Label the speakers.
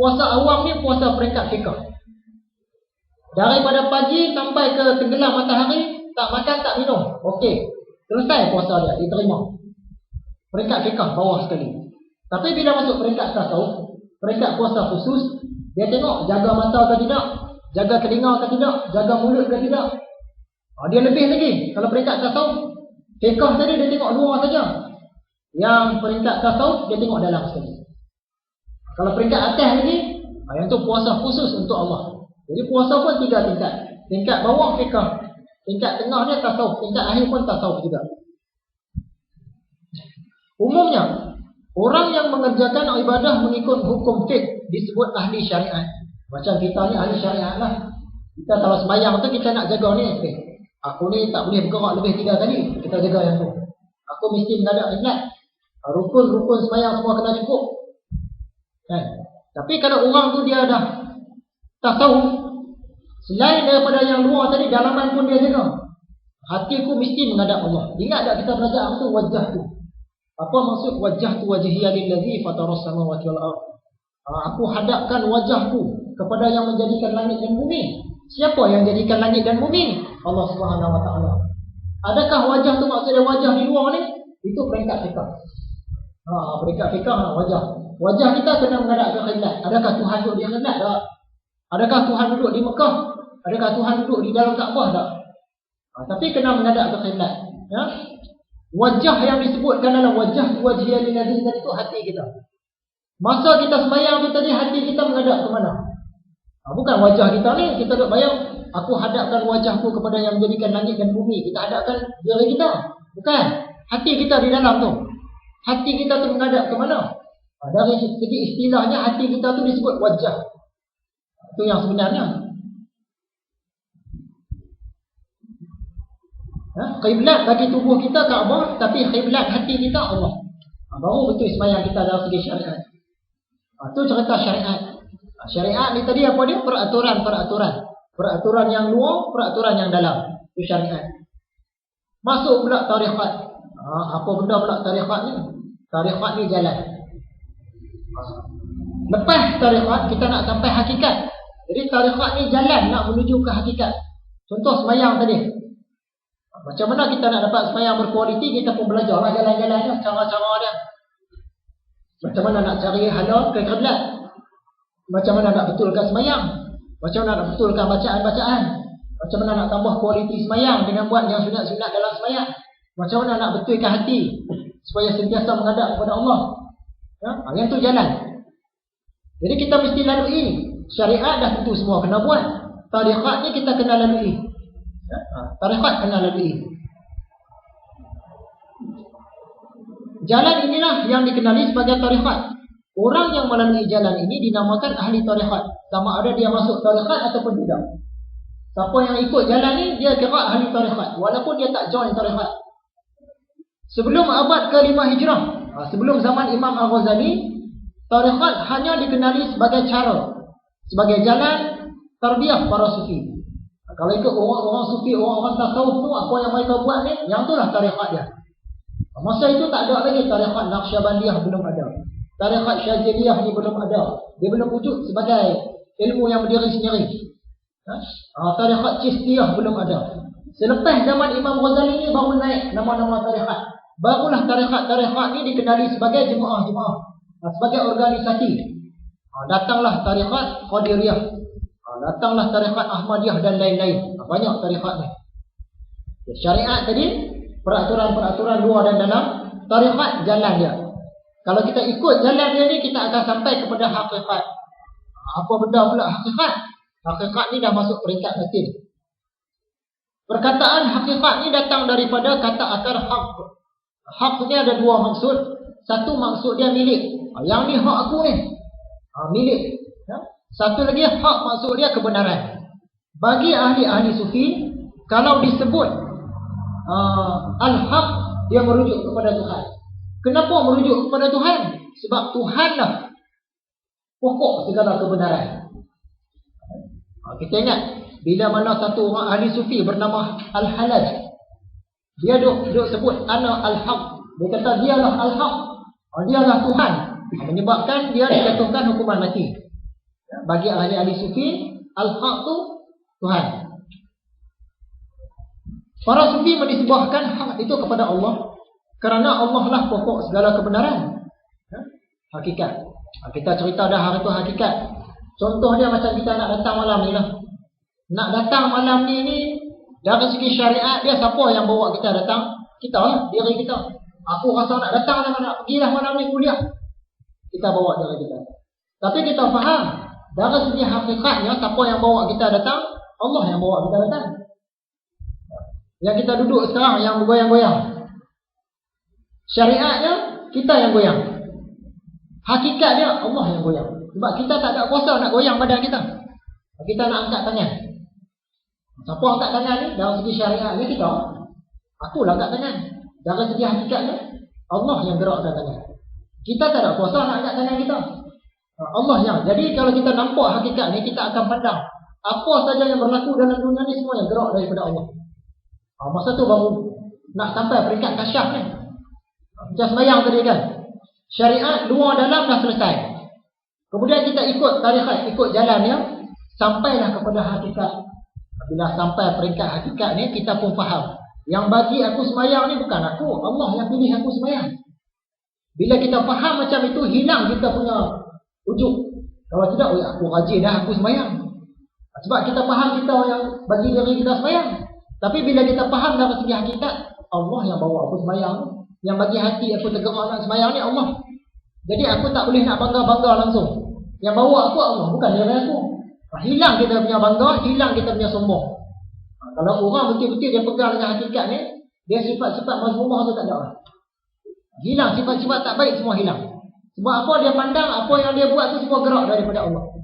Speaker 1: puasa awam ni puasa peringkat fiqh. Daripada pagi sampai ke tenggelam matahari, tak makan, tak minum. Okey. Selesai puasa dia, diterima. Peringkat fiqh bawah sekali. Tapi bila masuk peringkat tasawuf, peringkat puasa khusus, dia tengok jaga mata ke tidak, jaga telinga ke tidak, jaga mulut ke tidak. Ha, dia lebih lagi. Kalau peringkat tasawuf, fiqh tadi dia tengok luar saja. Yang peringkat tasawuf, dia tengok dalam sekali. Kalau peringkat atas lagi, yang tu puasa khusus untuk Allah. Jadi puasa pun tiga tingkat. Tingkat bawah fiqh, tingkat tengah dia tasawuf, tingkat akhir pun tasawuf juga. Umumnya, orang yang mengerjakan ibadah mengikut hukum fiqh disebut ahli syariat. Macam kita ni ahli syariat lah. Kita kalau semayang tu kita nak jaga ni. Okay. Aku ni tak boleh bergerak lebih tiga kali. Kita jaga yang tu. Aku mesti menghadap ingat. Rukun-rukun semayang semua kena cukup. Kan? Tapi kalau orang tu dia dah tasawuf. Selain daripada yang luar tadi, dalaman pun dia jaga. Hatiku mesti menghadap Allah. Ingat tak kita belajar apa tu? Wajah tu. Apa maksud wajah tu wajhiya lillazi fataras samawati wal ardh? Aku hadapkan wajahku kepada yang menjadikan langit dan bumi. Siapa yang jadikan langit dan bumi? Allah Subhanahu wa taala. Adakah wajah tu maksudnya wajah di luar ni? Itu peringkat fikah. Ha, peringkat fikah ha, wajah. Wajah kita kena menghadap ke kiblat. Adakah Tuhan duduk di kiblat tak? Adakah Tuhan duduk di Mekah? Adakah Tuhan duduk di dalam Kaabah tak? Ha, tapi kena menghadap ke kiblat. Ya? Wajah yang disebutkan dalam wajah wajhiyah lil ladzi itu hati kita. Masa kita sembahyang tu tadi hati kita menghadap ke mana? Ha, bukan wajah kita ni, kita duk bayang aku hadapkan wajahku kepada yang menjadikan langit dan bumi. Kita hadapkan diri kita. Bukan. Hati kita di dalam tu. Hati kita tu menghadap ke mana? Ha, dari segi istilahnya hati kita tu disebut wajah. Itu yang sebenarnya. Ha? Qiblat bagi tubuh kita Kaabah tapi qiblat hati kita Allah. Ha, baru betul sembahyang kita dalam segi syariat. Ha, itu cerita syariat. Ha, syariat ni tadi apa dia? Peraturan-peraturan. Peraturan yang luar, peraturan yang dalam. Itu syariat. Masuk pula tarikat. Ha, apa benda pula tarikat ni? Tarikat ni jalan. Lepas tarikat, kita nak sampai hakikat. Jadi tarikat ni jalan nak menuju ke hakikat. Contoh semayang tadi. Macam mana kita nak dapat semayang berkualiti, kita pun belajarlah jalan-jalannya, cara-cara dia. Macam mana nak cari hala ke kiblat? Macam mana nak betulkan semayang? Macam mana nak betulkan bacaan-bacaan? Macam mana nak tambah kualiti semayang dengan buat yang sunat-sunat dalam semayang? Macam mana nak betulkan hati supaya sentiasa menghadap kepada Allah? Ya? Yang tu jalan. Jadi kita mesti lalui. Syariat dah tentu semua kena buat. Tarikat ni kita kena lalui. Ha, tarikat kena lalui. Jalan inilah yang dikenali sebagai tarikat. Orang yang melalui jalan ini dinamakan ahli tarikat. Sama ada dia masuk tarikat ataupun tidak. Siapa yang ikut jalan ini, dia kira ahli tarikat. Walaupun dia tak join tarikat. Sebelum abad ke-5 hijrah. Ha, sebelum zaman Imam Al-Ghazali. Tarikat hanya dikenali sebagai cara. Sebagai jalan tarbiyah para sufi. Kalau ikut orang-orang sufi, orang-orang tasawuf tu, apa yang mereka buat ni, yang itulah tarikat dia. Masa itu tak ada lagi tarikat Naqsyabandiyah belum ada. Tarikat Syaziliyah ni belum ada. Dia belum wujud sebagai ilmu yang berdiri sendiri. Ha? Ah, tarikat Chistiyah belum ada. Selepas zaman Imam Ghazali ni baru naik nama-nama tarikat. Barulah tarikat-tarikat ni dikenali sebagai jemaah-jemaah. Ah, sebagai organisasi. Ah, datanglah tarikat Qadiriyah. Ha, datanglah tarikat Ahmadiyah dan lain-lain. Ha, banyak tarikat ni. Syariat tadi, peraturan-peraturan luar dan dalam, tarikat jalan dia. Kalau kita ikut jalan dia ni, kita akan sampai kepada hakikat. Ha, apa benda pula hakikat? Hakikat ni dah masuk peringkat batin. Perkataan hakikat ni datang daripada kata akar hak. Hak ni ada dua maksud. Satu maksud dia milik. Yang ni hak aku ni. Ha, milik. Satu lagi hak maksud dia kebenaran. Bagi ahli-ahli sufi, kalau disebut uh, al-haq, dia merujuk kepada Tuhan. Kenapa merujuk kepada Tuhan? Sebab Tuhanlah pokok segala kebenaran. Uh, kita ingat, bila mana satu orang ahli sufi bernama Al-Halaj, dia duk, duk sebut ana al-haq. Dia kata dialah al-haq. Uh, dialah Tuhan. Menyebabkan dia dijatuhkan hukuman mati. Ya, bagi ahli-ahli sufi, al-haq tu Tuhan. Para sufi menisbahkan hak itu kepada Allah kerana Allah lah pokok segala kebenaran. Ya, hakikat. Ha, kita cerita dah hari itu hakikat. Contoh dia macam kita nak datang malam ni lah. Nak datang malam ni ni dari segi syariat dia siapa yang bawa kita datang? Kita lah, diri kita. Aku rasa nak datang lah, nak pergi lah malam ni kuliah. Kita bawa diri kita. Tapi kita faham, dari segi hakikatnya, siapa yang bawa kita datang? Allah yang bawa kita datang. Yang kita duduk sekarang, yang bergoyang-goyang. Syariatnya, kita yang goyang. Hakikatnya, Allah yang goyang. Sebab kita tak ada kuasa nak goyang badan kita. Kita nak angkat tangan. Siapa angkat tangan ni? Dalam segi syariat ni kita. Aku lah angkat tangan. Dari segi hakikatnya, Allah yang gerakkan tangan. Kita tak ada kuasa nak angkat tangan kita. Allah yang. Jadi kalau kita nampak hakikat ni, kita akan pandang. Apa saja yang berlaku dalam dunia ni semua yang gerak daripada Allah. Ha, masa tu baru nak sampai peringkat kasyaf ni. Macam semayang tadi kan. Syariat luar dalam dah selesai. Kemudian kita ikut tarikat, ikut jalan ya. Sampailah kepada hakikat bila sampai peringkat hakikat ni kita pun faham. Yang bagi aku semayang ni bukan aku. Allah yang pilih aku semayang. Bila kita faham macam itu, hilang kita punya ujuk. Kalau tidak, oh, aku rajin dah aku semayang. Sebab kita faham kita yang bagi diri kita semayang. Tapi bila kita faham dari segi hakikat, Allah yang bawa aku semayang. Yang bagi hati aku tergerak nak semayang ni Allah. Jadi aku tak boleh nak bangga-bangga langsung. Yang bawa aku Allah, bukan diri aku. Hilang kita punya bangga, hilang kita punya sombong. Ha, kalau orang betul-betul dia pegang dengan hakikat ni, dia sifat-sifat mazmumah tu tak ada. Hilang sifat-sifat tak baik semua hilang. Sebab apa dia pandang, apa yang dia buat tu semua gerak daripada Allah.